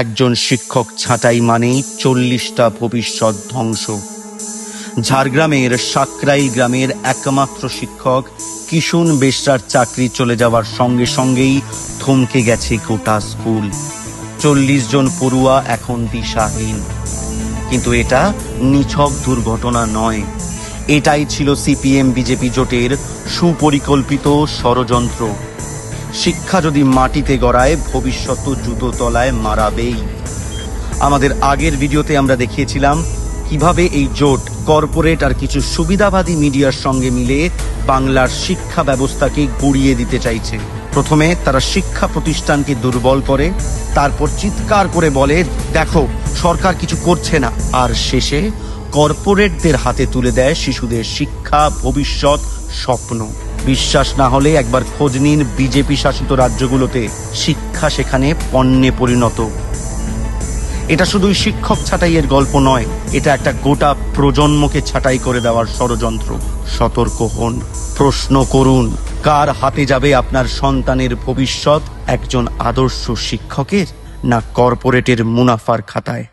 একজন শিক্ষক ছাঁটাই মানেই চল্লিশটা ভবিষ্যৎ ধ্বংস। ঝাড়গ্রামের সাকরাই গ্রামের একমাত্র শিক্ষক কিশুন বেশরার চাকরি চলে যাওয়ার সঙ্গে সঙ্গেই থমকে গেছে গোটা স্কুল। চল্লিশ জন পড়ুয়া এখন দিশাহীন। কিন্তু এটা নিছক দুর্ঘটনা নয়। এটাই ছিল সিপিএম বিজেপি জোটের সুপরিকল্পিত ষড়যন্ত্র। শিক্ষা যদি মাটিতে গড়ায়, ভবিষ্যৎ জুতো তলায় মারাবেই। আমাদের আগের ভিডিওতে আমরা দেখিয়েছিলাম কীভাবে এই জোট কর্পোরেট আর কিছু সুবিধাবাদী মিডিয়ার সঙ্গে মিলে বাংলার শিক্ষা ব্যবস্থাকে গুড়িয়ে দিতে চাইছে। প্রথমে তারা শিক্ষা প্রতিষ্ঠানকে দুর্বল করে, তারপর চিৎকার করে বলে, দেখো, সরকার কিছু করছে না। আর শেষে কর্পোরেটদের হাতে তুলে দেয় শিশুদের শিক্ষা, ভবিষ্যৎ, স্বপ্ন। বিশ্বাস না হলে একবার খোঁজ নিন বিজেপি শাসিত রাজ্যগুলোতে। শিক্ষা সেখানে পণ্যে পরিণত। এটা শুধুই শিক্ষক ছাঁটাইয়ের গল্প নয়, এটা একটা গোটা প্রজন্মকে ছাঁটাই করে দেওয়ার ষড়যন্ত্র। সতর্ক হন, প্রশ্ন করুন, কার হাতে যাবে আপনার সন্তানের ভবিষ্যৎ, একজন আদর্শ শিক্ষকের না কর্পোরেটের মুনাফার খাতায়?